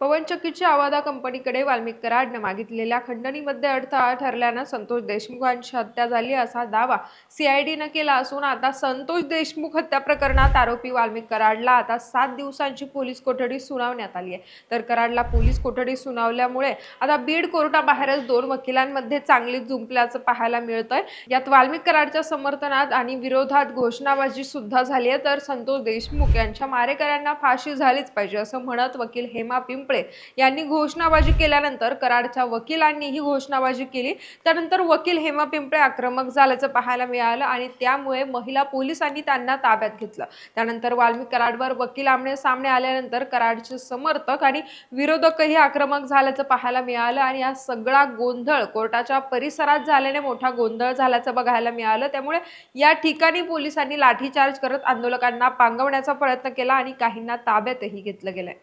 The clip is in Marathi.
पवनचक्कीच्या आवादा कंपनीकडे वाल्मिक कराडनं मागितलेल्या खंडणीमध्ये अडथळा ठरल्यानं संतोष देशमुखांची हत्या झाली असा दावा सीआयडीनं केला असून आता संतोष देशमुख हत्या प्रकरणात आरोपी वाल्मिक कराडला आता सात दिवसांची पोलीस कोठडी सुनावण्यात आली आहे. तर कराडला पोलीस कोठडी सुनावल्यामुळे आता बीड कोर्टाबाहेरच दोन वकिलांमध्ये चांगली जुंपल्याचं पाहायला मिळतंय. यात वाल्मिक कराडच्या समर्थनात आणि विरोधात घोषणाबाजी सुद्धा झाली आहे. तर संतोष देशमुख यांच्या मारेकऱ्यांना फाशी झालीच पाहिजे असं म्हणत वकील हेमा पिंपळे यांनी घोषणाबाजी केल्यानंतर कराडच्या वकिलांनी ही घोषणाबाजी केली. त्यानंतर वकील हेमा पिंपळे आक्रमक झाल्याचं पाहायला मिळालं आणि त्यामुळे महिला पोलिसांनी त्यांना ताब्यात घेतलं. त्यानंतर वाल्मिक कराडवर वकील आमने सामने आल्यानंतर कराडचे समर्थक आणि विरोधकही आक्रमक झाल्याचं पाहायला मिळालं आणि हा सगळा गोंधळ कोर्टाच्या परिसरात झाल्याने मोठा गोंधळ झाल्याचं बघायला मिळालं. त्यामुळे या ठिकाणी पोलिसांनी लाठीचार्ज करत आंदोलकांना पांगवण्याचा प्रयत्न केला आणि काहींना ताब्यातही घेतलं गेलंय.